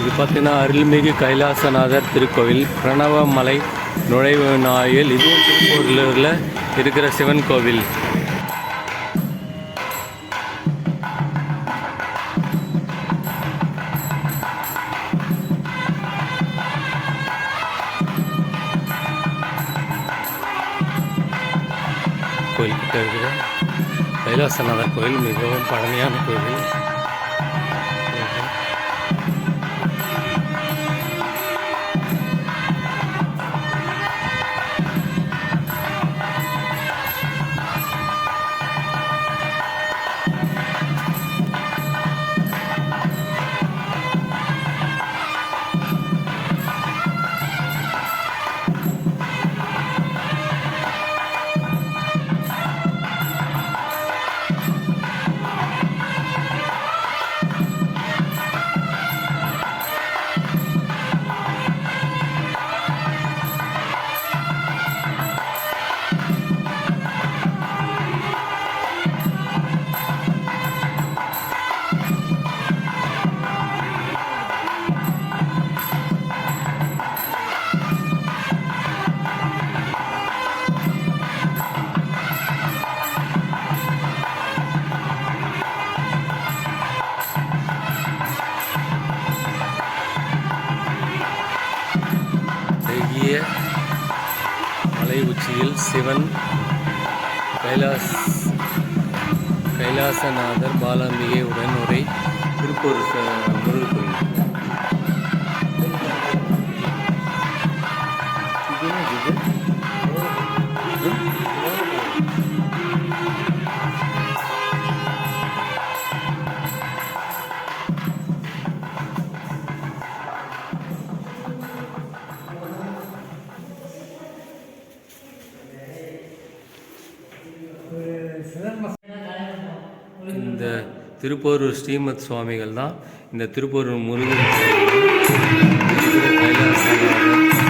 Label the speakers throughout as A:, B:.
A: இது பார்த்தீங்கன்னா அருள்மிகு கைலாசநாதர் திருக்கோவில். பிரணவமலை நுழைவு நாயில். இதுவும் திருப்பூரில் இருக்கிற சிவன் கோவில். கோயில் கிட்ட இருக்கிற கைலாசநாதர் கோயில் மிகவும் பழமையான கோவில். பெரிய மலை உச்சியில் சிவன் கைலாஸ் கைலாசநாதர் பாலாம்பிகை உடன் உரை திருப்பூர் முருகன் கோயில். இது? இந்த திருப்போரூர் ஸ்ரீமத் சுவாமிகள் தான் இந்த திருப்போரூர் முருகன் கைலாசம்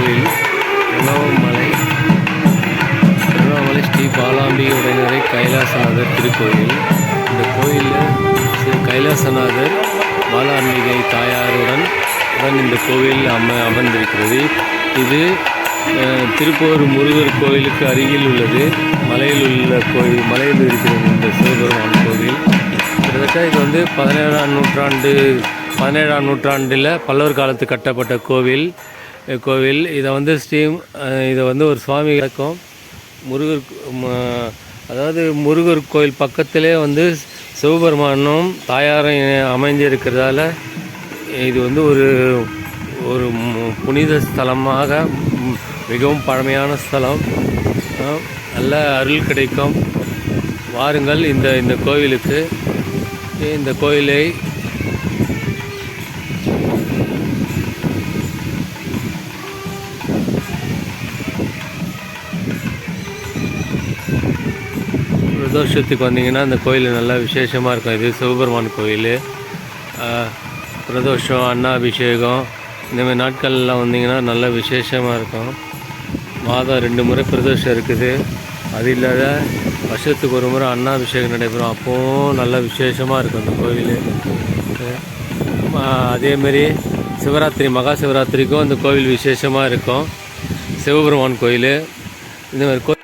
A: கோவில் திருக்கோவில் திருவண்ணாமலை திருவண்ணாமலை ஸ்ரீ பாலாம்பிகை உடையவரை கைலாசநாதர் திருக்கோயில். இந்த கோயிலில் ஸ்ரீ கைலாசநாதர் பாலாம்பிகை தாயாருடன் உடன் இந்த கோவில் அம அமர்ந்திருக்கிறது. இது திருப்போர் திருப்பூர் முருகர் கோயிலுக்கு அருகில் உள்ளது. மலையில் உள்ள கோயில் மலையில் இருக்கிறது இந்த சிவபெருமான் கோவில். கிட்டத்தட்ட இது வந்து பதினேழாம் நூற்றாண்டு பதினேழாம் நூற்றாண்டில் பல்லவர் காலத்து கட்டப்பட்ட கோவில். கோவில். இதை வந்து ஸ்ரீம் இதை வந்து ஒரு சுவாமி இருக்கும் முருகர் அதாவது முருகர் கோயில் பக்கத்திலே வந்து சிவபெருமானும் தாயாரும் அமைஞ்சிருக்கிறதால இது வந்து ஒரு ஒரு மு- புனித ஸ்தலமாக மிகவும் பழமையான ஸ்தலம். நல்ல அருள் கிடைக்கும். வாருங்கள் இந்த இந்த கோவிலுக்கு. இந்த கோயிலை பிரதோஷத்துக்கு வந்தீங்கன்னா அந்த கோயில் நல்லா விசேஷமாக இருக்கும். இது சிவபெருமான் கோயில். பிரதோஷம் அன்னாபிஷேகம் இந்தமாதிரி நாட்கள்லாம் வந்தீங்கன்னா நல்லா விசேஷமாக இருக்கும். மாதம் ரெண்டு முறை பிரதோஷம் இருக்குது. அது இல்லாத வருஷத்துக்கு ஒரு முறை அன்னாபிஷேகம் நடைபெறும். அப்போவும் நல்லா விசேஷமாக இருக்கும் அந்த கோவில் அதேமாரி சிவராத்திரி மகா சிவராத்திரிக்கும் அந்த கோவில் விசேஷமாக இருக்கும். சிவபெருமான் கோயில். இந்த மாதிரி கோ